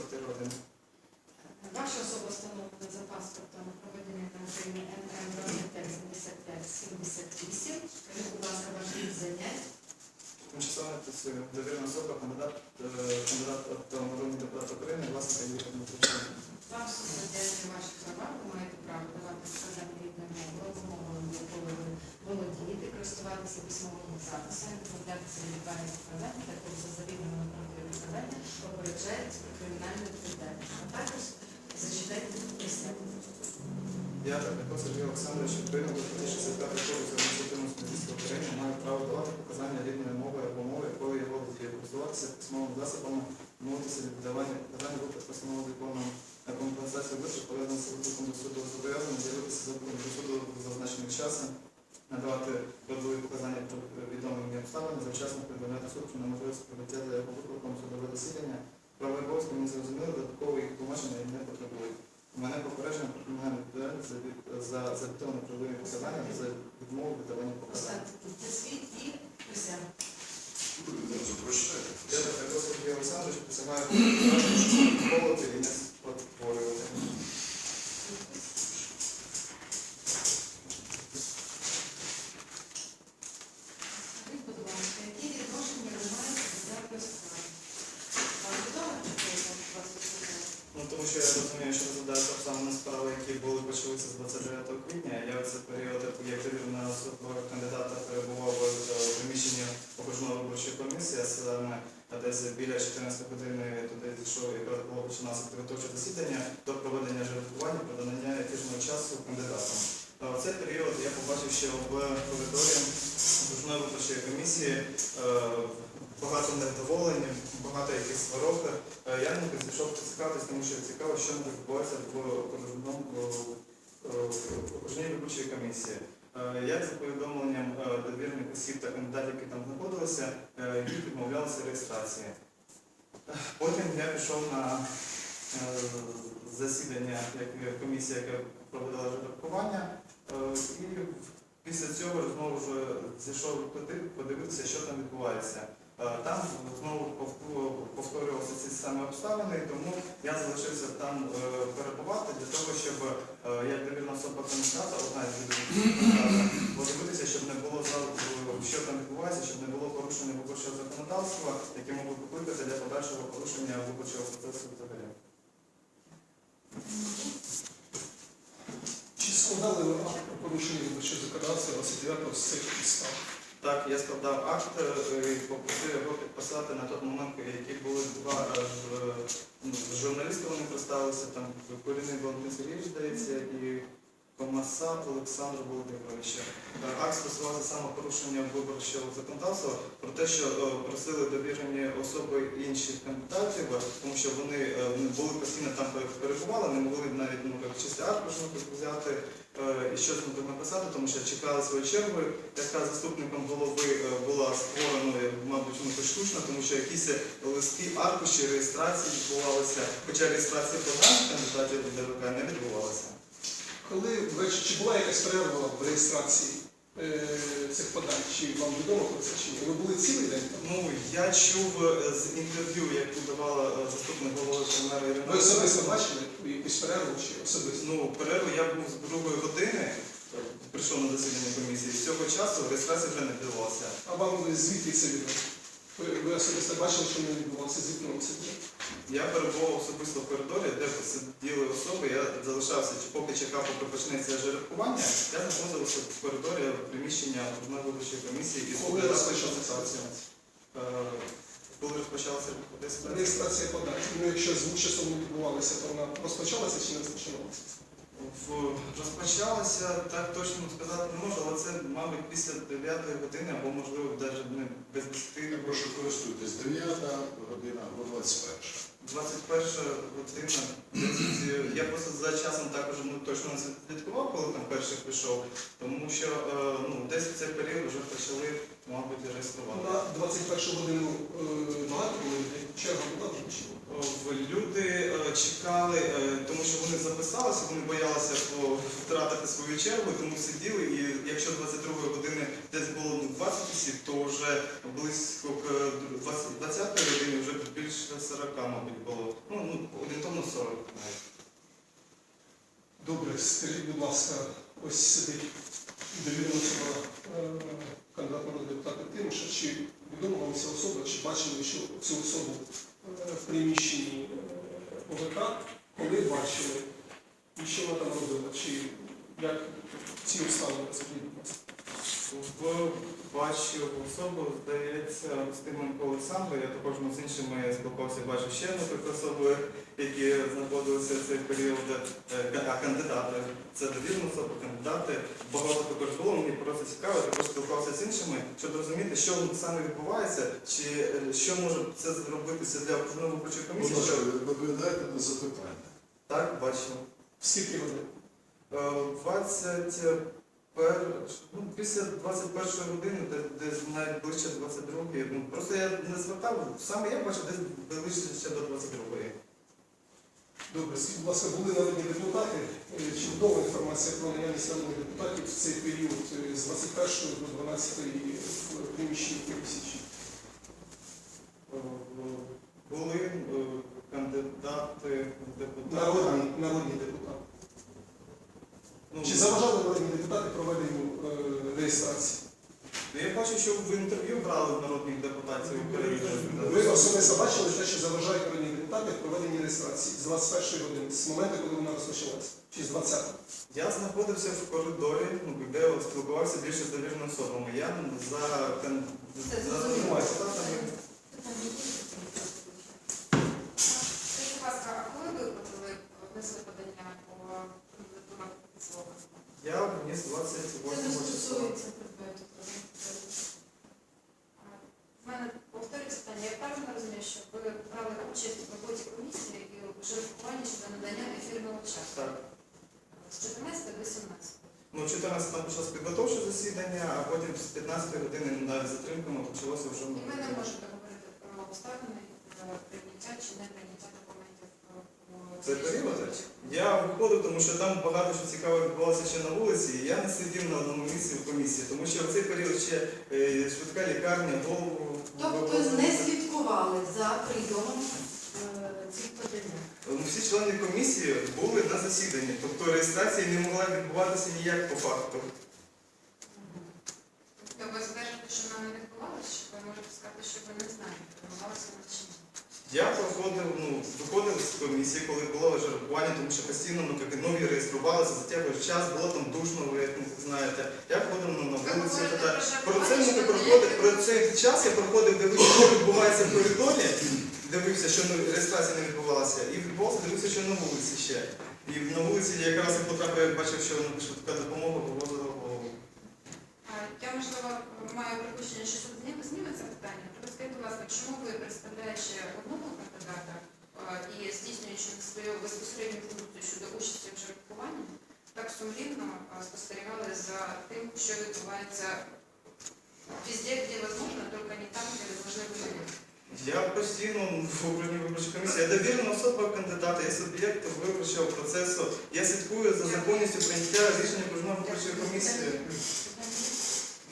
квартира 1. Ваша особа встановлена за паспортом громадянина України НМ 7578. Скажіть, будь ласка, ваш рік занять. Тимчасово працює. Довірена особа, кандидат, е, народний депутат України, власник Юрій Дмитрович. Вам наділяє ваші права, ви маєте право давати вказання рідною мовою, якою ви володієте, користуватися письмовими записами, відмовлятися від відповідальних показань, також за завідомо неправдиві показання, попереджається кримінальну відповідальність. А також зачитайте присягу. Я також Сергій Олександрович відповідно до 65 року за ініціативну суспільства України маю право давати показання рідною мовою або мовою, якою я володію, користуватися письмовими засобами, мовитися від видавання показань бути постанову законом на компенсацію витрат, пов'язаних з викликом до суду зобов'язаний з'явитися до суду в зазначений час, надавати правові показання про відомі мені обставини, завчасно повідомляти суд про неможливість прибуття за його викликом судове засідання. Правові обов'язки не зрозуміли, додатково їх тлумачення не потребують. Мене попередження про кримінальну відповідальність за від- за запитання правові показання за відмову видавання показань. Поставте підпис свій і присягу. Одразу прочитайте. Я також Сергій Олександрович присягаю колоти і не спотворювати. Скажіть, будь ласка, які відношення ви маєте до даної справи? Вам відомо, що це вас викликає? Ну, тому що я розумію, що розглядаються обставини справи, які були почалися з 29 квітня. Я в цей період, як довірена особа кандидата, перебував в е, приміщенні окружної виборчої комісії, а саме десь біля 14 години туди дійшов, якраз було починалося підготовче засідання до проведення жеребкування про надання ефірного часу кандидатам. В цей період я побачив, що в коридорі окружної виборчої комісії е, багато невдоволення, багато якихось сварок. Е, Я не підійшов поцікавитись, тому що цікаво, що відбувається в окружній виборчій комісії. Е, Як за повідомленням довірених осіб та кандидатів, які там знаходилися, їх відмовлялися реєстрації. Я пішов на е, засідання комісія, яка проводила жеребкування, е, і після цього знову ж зайшов туди подивитися, що там відбувається. Е, Там знову повторювалися ці самі обставини, тому я залишився там перебувати для того, щоб як довірна особа кандидата, одна з відповідних подивитися, щоб не було що там відбувається, щоб не було порушення виборчого законодавства, які могли покликати для подальшого порушення виборчого процесу взагалі. Чи складали ви акт про порушення виборчого законодавства 29 з цих підстав? Так, я складав акт е, і попросив його підписати на той момент, які були два е, ж- ну, журналісти, вони представилися, там Корінний Валентин Сергійович, здається, і Комасат Олександр Володимирович. Е, Акт стосувався саме порушення виборчого законодавства, про те, що е, просили довірені особи інших кандидатів, е, тому що вони були постійно там перебували, не могли навіть ну, чистий аркуш взяти і щось написати, тому що чекали свою чергу, яка заступником голови була створена, мабуть, ну, штучно, тому що якісь листи, аркуші реєстрації відбувалися, хоча реєстрація подань кандидатів ДВК не відбувалася. Коли чи була якась перерва в реєстрації е, цих подань? Чи вам відомо про це чи ні? Ви були цілий день там? Ну, я чув е, з інтерв'ю, яку давала е, заступник голови прем'єра Ірина. Ви особисто бачили якусь перерву чи особисто? Ну, перерву я був з другої години, е, прийшов на засідання комісії. З цього часу реєстрація вже не відбувалася. А вам звідки це відомо? Ви, особисто бачили, що не відбувалося з вікном? Я перебував особисто в коридорі, де сиділи особи, я залишався, чи поки чекав, поки почнеться жеребкування, я знаходився в коридорі приміщення окружної виборчої комісії і Коли розпочалася ситуація. Коли розпочалася десь Реєстрація подань. Ну, якщо звук часом не відбувалася, то вона розпочалася чи не розпочалася? Розпочалася, так точно сказати не можу, але це, мабуть, після 9 години, або можливо навіть без 10 Я прошу користуйтесь 9 година або 21. 21 година. Я просто за часом також ну, точно не слідкував, коли там перший пішов, тому що е, ну, десь в цей період вже почали, мабуть, реєструвати. На 21 годину е, багато було? Черга була в- Люди е, чекали, е, тому що вони записалися, вони боялися о, втратити свою чергу, тому сиділи. І якщо 22 години десь було ну, 20 осіб, то вже близько к 20 години вже більше 40, мабуть, було. Ну, ну орієнтовно 40 навіть. Добре, скажіть, будь ласка, ось сидить довірена особа е, кандидат народного депутата Тимоша. Чи відома вам ця особа, чи бачили що цю особу е, в приміщенні е, ОВК, коли бачили, і що вона там робила? Чи як ці обставини ласка? В- Бачив особу, здається, Стименко Олександру. Я також з іншими спілкувався, бачив ще одну особу, які знаходилися в цей період, е, а кандидати. Це довірна особа, кандидати. Багато також було, мені просто цікаво, також спілкувався з іншими, щоб розуміти, що саме відбувається, чи е, що може це зробитися для окружної виборчої комісії. щоб- відповідайте на запитання. Так, бачив. Скільки годин? Е, 21, ну, після 21 години, десь навіть ближче 22 ну, просто я не звертав, саме я бачив десь ближче ще до 22 Добре, будь ласка, були народні депутати. Е, Чи відома інформація про наявність народних депутатів в цей період е, з 21 до 12 в приміщенні комісії? Е, Були е, кандидати депутати. Народні, народні депутати. Ну, Чи заважали народні депутати проведенню е, реєстрації? Я бачу, що в інтерв'ю брали народних депутатів України. Ви особисто бачили те, що заважають народні депутати в проведенні реєстрації з 21 години, з моменту, коли вона розпочалася, чи з 20 Я знаходився в коридорі, ну, де от спілкувався більше з довірними особами. Я за, кан- за зрозуміло. депутатами Скажіть, будь ласка, а коли ви подали, внесли подання по кандидатурам слова? Я вніс 28 числа. предмету. У мене повторюється питання. Я правильно розумію, що ви брали участь в роботі комісії і в жеребкуванні щодо надання ефірного часу Так. з 14 до 17? Ну, 14 там почалось підготовче засідання, а потім з 15 години навіть з затримками почалося вже І ми не можемо говорити про обставини про прийняття чи не прийняття документів про Це період? Я виходив, тому що там багато що цікаве відбувалося ще на вулиці, і я не сидів на одному місці в комісії, тому що в цей період ще е, швидка лікарня, голову. Тобто не слідкували за прийомом е, цих подань. Ну, Всі члени комісії були на засіданні, тобто реєстрація не могла відбуватися ніяк по факту. Тобто ви стежите, що вона не відбувалася, чи ви можете сказати, що ви не знаєте, відбувалася вона чи ні? Я проходив, ну, виходив з комісії, коли було жеребкування, тому що постійно ну, як нові реєструвалися, затягує час, було там душно, ви як знаєте. Я ходив ну, на вулицю. та- про це ми проходив, про цей час я проходив, дивився, що відбувається в коридорі, дивився, що ну, реєстрація не відбувалася, і відбувався, дивився, що на вулиці ще. І на вулиці я якраз і потрапив, як бачив, що ну, швидка допомога повозила голову. Я, можливо, маю припущення, що тут зніме- питання. Проте скажіть, будь ласка, чому ви, представляючи одного кандидата і здійснюючи свою безпосередню функцію щодо участі в жеребкуванні, так сумлінно спостерігали за тим, що відбувається везде, де возможно, тільки не там, де должны бути? Я постійно в окружній виборчій комісії. Я довірена особа кандидата, я суб'єкт виборчого процесу. Я слідкую за законністю прийняття рішення окружної виборчої комісії.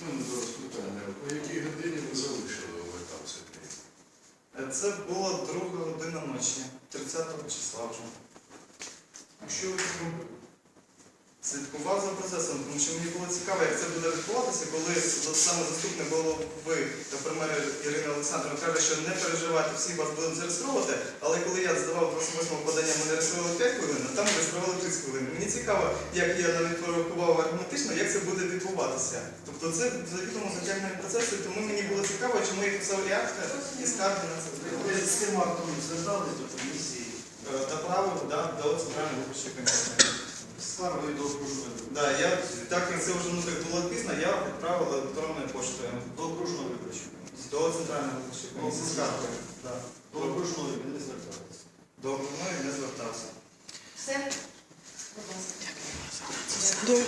До питання. По якій годині ви залишили там цей день? Це була друга година ночі, 30 числа вже. Що ви тут робили? Слідкував за процесом, тому що мені було цікаво, як це буде відбуватися, коли саме заступник голови та прем'єр Ірина Олександрівна каже, що не переживайте, всі вас будемо зареєстровувати, але коли я здавав 28 подання, мене реєстрували 5 хвилин, а там реєстрували 30 хвилин. Мені цікаво, як я навіть порахував аргументично, як це буде відбуватися. Тобто це завідомо затягнення процесу, тому мені було цікаво, чому я писав реакти і скарги на це. Ви з цим актом звертались до комісії Е, Направив да, до центральної виборчої комісії. Скаргою до окружної Да, я так як це вже ну так було пізно, я відправив електронною поштою до окружної виборчого. до центрального виборчого комісії з. Да. До окружної він не зверталися. До окружної не звертався. Все? Будь ласка. Дякую.